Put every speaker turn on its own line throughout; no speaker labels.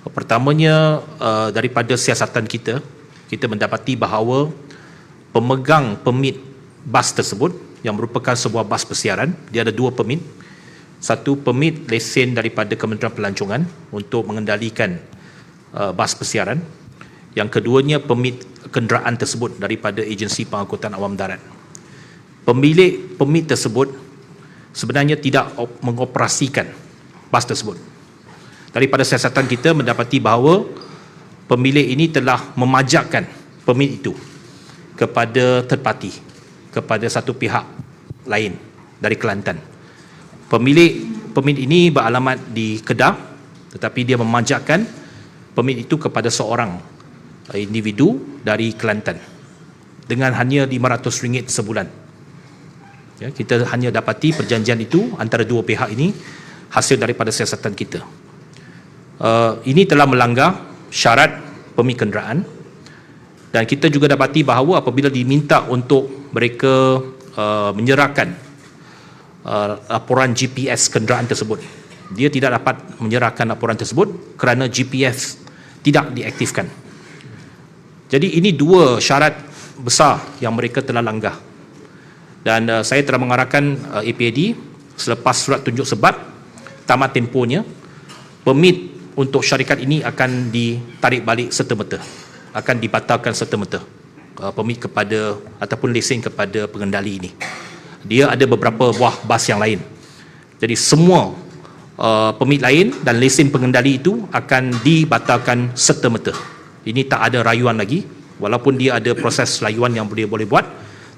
Pertamanya uh, daripada siasatan kita, kita mendapati bahawa pemegang permit bas tersebut yang merupakan sebuah bas persiaran, dia ada dua permit. Satu permit lesen daripada Kementerian Pelancongan untuk mengendalikan uh, bas persiaran. Yang keduanya permit kenderaan tersebut daripada Agensi Pengangkutan Awam Darat. Pemilik permit tersebut sebenarnya tidak op- mengoperasikan bas tersebut. Daripada siasatan kita mendapati bahawa pemilik ini telah memajakkan permit itu kepada third party, kepada satu pihak lain dari Kelantan. Pemilik permit ini beralamat di Kedah tetapi dia memajakkan permit itu kepada seorang individu dari Kelantan dengan hanya RM500 sebulan. Ya, kita hanya dapati perjanjian itu antara dua pihak ini hasil daripada siasatan kita. Uh, ini telah melanggar syarat permit kenderaan dan kita juga dapati bahawa apabila diminta untuk mereka uh, menyerahkan uh, laporan GPS kenderaan tersebut, dia tidak dapat menyerahkan laporan tersebut kerana GPS tidak diaktifkan. Jadi ini dua syarat besar yang mereka telah langgar. Dan uh, saya telah mengarahkan uh, APAD selepas surat tunjuk sebab tamat tempohnya, permit untuk syarikat ini akan ditarik balik serta-merta. Akan dibatalkan serta-merta. Permit kepada ataupun lesen kepada pengendali ini. Dia ada beberapa buah bas yang lain. Jadi semua uh, permit lain dan lesen pengendali itu akan dibatalkan serta-merta. Ini tak ada rayuan lagi walaupun dia ada proses layuan yang boleh boleh buat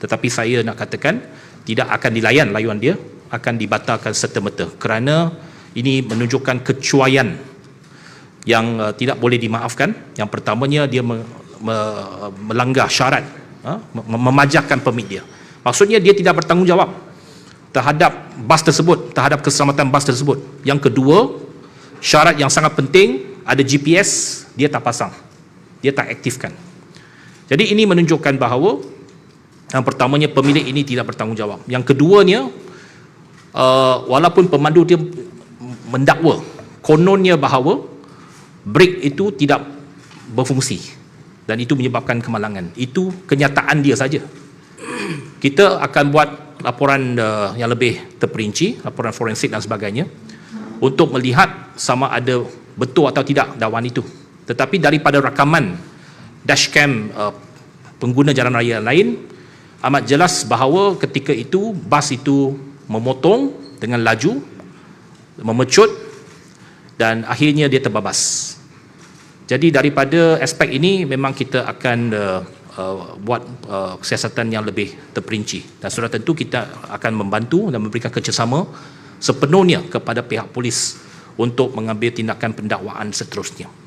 tetapi saya nak katakan tidak akan dilayan layuan dia akan dibatalkan serta-merta kerana ini menunjukkan kecuaian yang uh, tidak boleh dimaafkan. Yang pertamanya dia me, me, melanggar syarat uh, memajakkan permit dia. Maksudnya dia tidak bertanggungjawab terhadap bas tersebut terhadap keselamatan bas tersebut. Yang kedua syarat yang sangat penting ada GPS dia tak pasang. Dia tak aktifkan. Jadi ini menunjukkan bahawa yang pertamanya pemilik ini tidak bertanggungjawab. Yang keduanya uh, walaupun pemandu dia mendakwa kononnya bahawa brake itu tidak berfungsi dan itu menyebabkan kemalangan. Itu kenyataan dia saja. Kita akan buat laporan uh, yang lebih terperinci, laporan forensik dan sebagainya untuk melihat sama ada betul atau tidak dakwaan itu. Tetapi daripada rakaman dashcam uh, pengguna jalan raya lain amat jelas bahawa ketika itu bas itu memotong dengan laju memecut dan akhirnya dia terbabas. Jadi daripada aspek ini memang kita akan uh, uh, buat uh, siasatan yang lebih terperinci dan sudah tentu kita akan membantu dan memberikan kerjasama sepenuhnya kepada pihak polis untuk mengambil tindakan pendakwaan seterusnya.